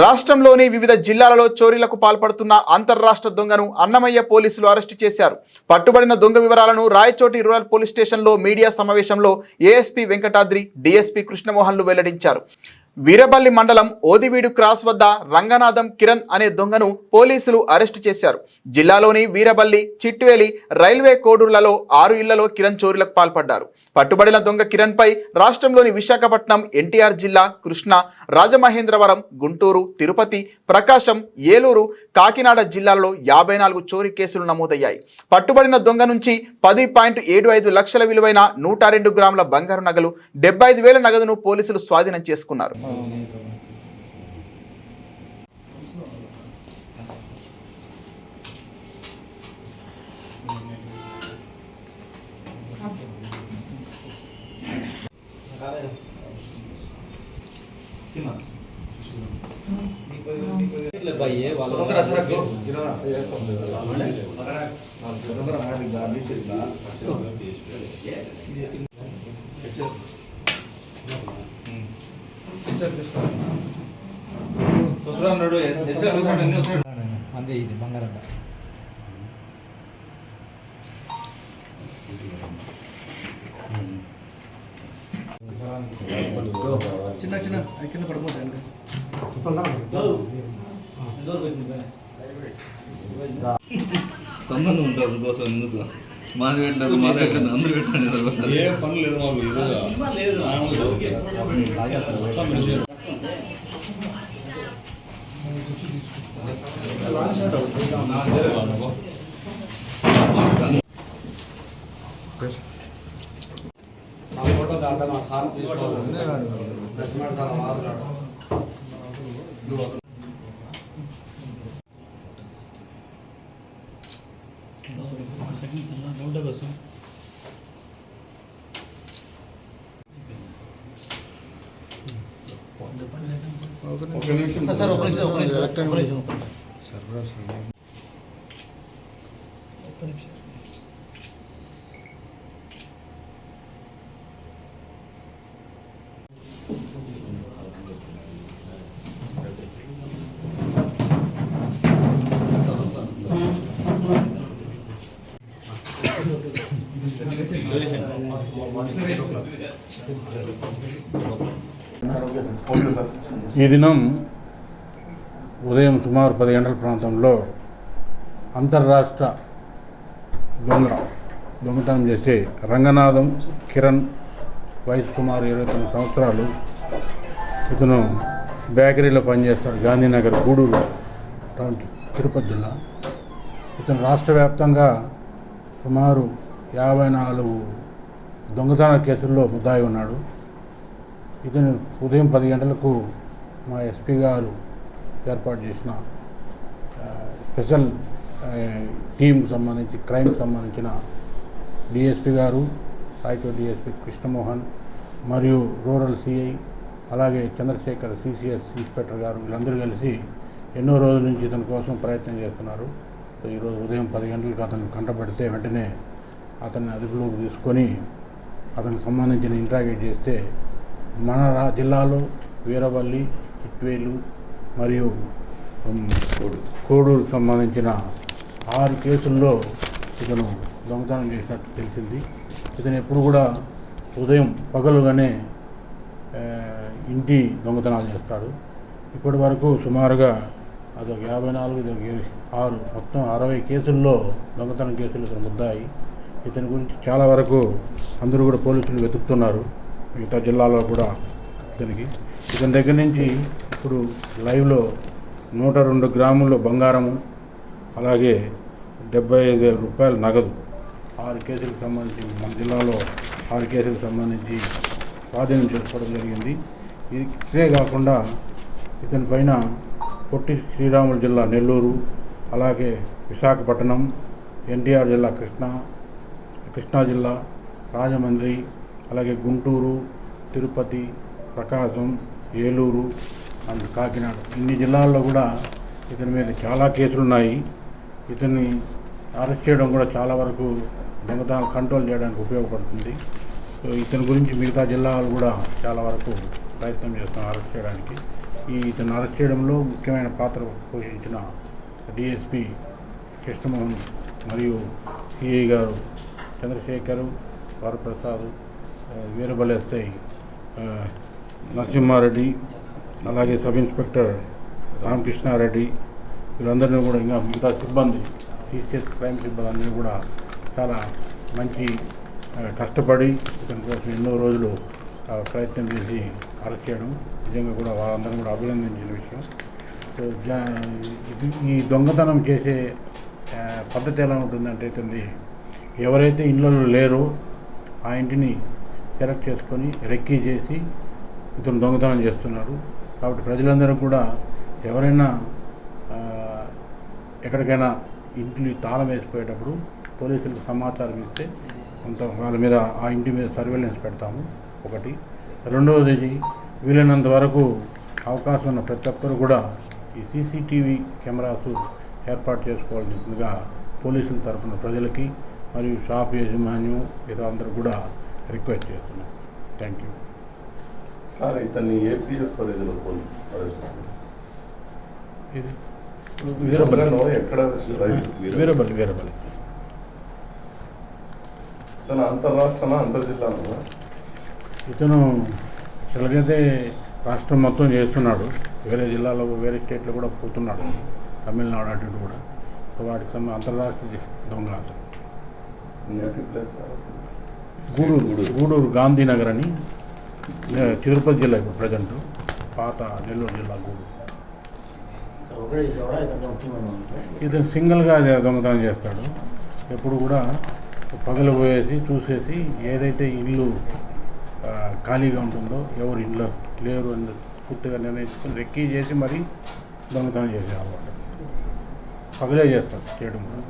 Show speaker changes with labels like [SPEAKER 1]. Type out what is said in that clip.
[SPEAKER 1] రాష్ట్రంలోని వివిధ జిల్లాలలో చోరీలకు పాల్పడుతున్న అంతర్రాష్ట్ర దొంగను అన్నమయ్య పోలీసులు అరెస్టు చేశారు. పట్టుబడిన దొంగ వివరాలను రాయచోటి రూరల్ పోలీస్ స్టేషన్లో మీడియా సమావేశంలో ఏఎస్పీ వెంకటాద్రి డీఎస్పీ కృష్ణమోహన్లు వెల్లడించారు. వీరబల్లి మండలం ఓదివీడు క్రాస్ వద్ద రంగనాథం కిరణ్ అనే దొంగను పోలీసులు అరెస్టు చేశారు. జిల్లాలోని వీరబల్లి చిట్వేలి రైల్వే కోడూర్లలో ఆరు ఇళ్ళలో కిరణ్ చోరీలకు పాల్పడ్డారు. పట్టుబడిన దొంగ కిరణ్ పై రాష్ట్రంలోని విశాఖపట్నం ఎన్టీఆర్ జిల్లా కృష్ణా రాజమహేంద్రవరం గుంటూరు తిరుపతి ప్రకాశం ఏలూరు కాకినాడ జిల్లాల్లో యాభై నాలుగు చోరీ కేసులు నమోదయ్యాయి. పట్టుబడిన దొంగ నుంచి పది పాయింట్ ఏడు ఐదు లక్షల విలువైన నూట రెండు గ్రాముల బంగారు నగలు డెబ్బై ఐదు వేల నగదును పోలీసులు స్వాధీనం చేసుకున్నారు.
[SPEAKER 2] ಸ್ವತಂತ್ರ ಹೆಸರಾಗ್ತು ಸ್ವತಂತ್ರ ಮಾಡಿದ್ದ ಮೀಸಲಿದ್ದ
[SPEAKER 3] ನೋಡು ಹೆಚ್ಚು
[SPEAKER 4] అందే ఇది బంగారం
[SPEAKER 2] చిన్న చిన్న అది కింద పడిపోతాయి
[SPEAKER 3] సంబంధం ఉంటుంది కోసం ఎందుకు మాది పెట్టలేదు మాది పెట్టలేదు అందరూ పెట్టండి తర్వాత
[SPEAKER 2] ఏ పని లేదు మాకు ఈరోజు చాలా మంది చదువుతారు. లాగేస్తారు. మొత్తం మీరు
[SPEAKER 4] సార్ ఒక నిమిషం. ఒక నిమిషం ఒక నిమిషం.
[SPEAKER 5] ఈ దినం ఉదయం సుమారు పది గంటల ప్రాంతంలో అంతర్రాష్ట్ర దొంగ దొంగతనం చేసే రంగనాథం కిరణ్ వయసు సుమారు ఇరవై తొమ్మిది సంవత్సరాలు. ఇతను బేకరీలో పనిచేస్తాడు గాంధీనగర్ గూడూరు టౌన్ తిరుపతి జిల్లా. ఇతను రాష్ట్ర వ్యాప్తంగా సుమారు యాభై నాలుగు దొంగతన కేసుల్లో ముద్దాయి ఉన్నాడు. ఇతను ఉదయం పది గంటలకు మా ఎస్పీ గారు ఏర్పాటు చేసిన స్పెషల్ ఆ, టీంకు సంబంధించి క్రైమ్కి సంబంధించిన డిఎస్పీ గారు రాయచూర్ డిఎస్పీ కృష్ణమోహన్ మరియు రూరల్ సిఐ అలాగే చంద్రశేఖర్ సిసిఎస్ ఇన్స్పెక్టర్ గారు వీళ్ళందరూ కలిసి ఎన్నో రోజుల నుంచి ఇతని కోసం ప్రయత్నం చేస్తున్నారు. ఈరోజు ఉదయం పది గంటలకు అతను కంటపడితే వెంటనే అతన్ని అదుపులోకి తీసుకొని అతనికి సంబంధించిన ఇంట్రాగేట్ చేస్తే మన రా జిల్లాలో వీరవల్లి చిట్వేలు మరియు కోడూరుకు సంబంధించిన ఆరు కేసుల్లో ఇతను దొంగతనం చేసినట్టు తెలిసింది. ఇతను ఎప్పుడు కూడా ఉదయం పగలుగానే ఇంటి దొంగతనాలు చేస్తాడు. ఇప్పటి వరకు సుమారుగా అదొక యాభై నాలుగు ఇదొక ఆరు మొత్తం అరవై కేసుల్లో దొంగతనం కేసులు ఇతను ముద్దాయి. ఇతని గురించి చాలా వరకు అందరూ కూడా పోలీసులు వెతుకుతున్నారు. మిగతా జిల్లాలో కూడా ఇతనికి. ఇతని దగ్గర నుంచి ఇప్పుడు లైవ్లో నూట రెండు గ్రాముల బంగారము అలాగే డెబ్బై ఐదు వేల రూపాయల నగదు ఆరు కేసులకు సంబంధించి మన జిల్లాలో ఆరు కేసులకు సంబంధించి స్వాధీనం చేసుకోవడం జరిగింది. ఇది ఇదే కాకుండా ఇతని పైన పొట్టి శ్రీరాములు జిల్లా నెల్లూరు అలాగే విశాఖపట్నం ఎన్టీఆర్ జిల్లా కృష్ణా కృష్ణా జిల్లా రాజమండ్రి అలాగే గుంటూరు తిరుపతి ప్రకాశం ఏలూరు అండ్ కాకినాడ. ఇన్ని జిల్లాల్లో కూడా ఇతని మీద చాలా కేసులు ఉన్నాయి ఇతన్ని అరెస్ట్ చేయడం కూడా చాలా వరకు దొంగతనాలు కంట్రోల్ చేయడానికి ఉపయోగపడుతుంది. సో ఇతని గురించి మిగతా జిల్లాలు కూడా చాలా వరకు ప్రయత్నం చేస్తాం అరెస్ట్ చేయడానికి. ఈ ఇతను అరెస్ట్ చేయడంలో ముఖ్యమైన పాత్ర పోషించిన డిఎస్పి కృష్ణమోహన్ మరియు సిఐ గారు చంద్రశేఖరు వరప్రసాద్ వీరబలేస్తాయి నరసింహారెడ్డి అలాగే సబ్ ఇన్స్పెక్టర్ రామకృష్ణారెడ్డి వీళ్ళందరినీ కూడా ఇంకా మిగతా సిబ్బంది సీసీఎస్ క్రైమ్ సిబ్బంది కూడా చాలా మంచి కష్టపడి ఇతని కోసం ఎన్నో రోజులు ప్రయత్నం చేసి అరెస్ట్ చేయడం నిజంగా కూడా వాళ్ళందరినీ కూడా అభినందించిన విషయం. సో ఈ దొంగతనం చేసే పద్ధతి ఎలా ఉంటుందంటే ఇతని ఎవరైతే ఇళ్ళలో లేరో ఆ ఇంటిని సెలెక్ట్ చేసుకొని రెక్కీ చేసి ఇతను దొంగతనం చేస్తున్నారు కాబట్టి ప్రజలందరూ కూడా ఎవరైనా ఎక్కడికైనా ఇంట్లో తాళం వేసిపోయేటప్పుడు పోలీసులకు సమాచారం ఇస్తే కొంత వాళ్ళ మీద ఆ ఇంటి మీద సర్వేలెన్స్ పెడతాము ఒకటి. రెండవది వీలైనంత వరకు అవకాశం ఉన్న ప్రతి ఒక్కరు కూడా ఈ సీసీటీవీ కెమెరాస్ ఏర్పాటు చేసుకోవాల్సిందిగా పోలీసుల తరఫున ప్రజలకి మరియు షాప్ యాజమాన్యం ఇతర అందరూ కూడా రిక్వెస్ట్ చేస్తున్నాం థ్యాంక్ యూ
[SPEAKER 2] సార్ ఇతన్ని ఏపీఎస్ పరిధిలో.
[SPEAKER 5] ఇది
[SPEAKER 2] ఎక్కడ అరెస్ట్ రైట్
[SPEAKER 5] వీరబల్లి. వీరబల్లి
[SPEAKER 2] తన అంతర్రాష్ట్రమా అంతర్జిల్లానా
[SPEAKER 5] ఇతను ఎలాగైతే రాష్ట్రం మొత్తం చేస్తున్నాడు వేరే జిల్లాలో వేరే స్టేట్లో కూడా పోతున్నాడు. తమిళనాడు అటు కూడా. వాటికి సంబంధించి అంతర్రాష్ట్ర జి- దొంగ అతను. గూడూరు గూడూరు గాంధీనగర్ అని తిరుపతి జిల్లా ఇప్పుడు ప్రజెంట్ పాత నెల్లూరు జిల్లా గూడూరు.
[SPEAKER 4] ఇది ఇతను
[SPEAKER 5] సింగిల్గా దొంగతనం చేస్తాడు. ఎప్పుడు కూడా పగలు పోయేసి చూసేసి ఏదైతే ఇల్లు ఖాళీగా ఉంటుందో ఎవరు ఇంట్లో లేరు అని పూర్తిగా నిర్ణయించుకొని రెక్కీ చేసి మరీ దొంగతనం చేసే అలవాటు పగలే చేస్తాడు చేయడం కూడా.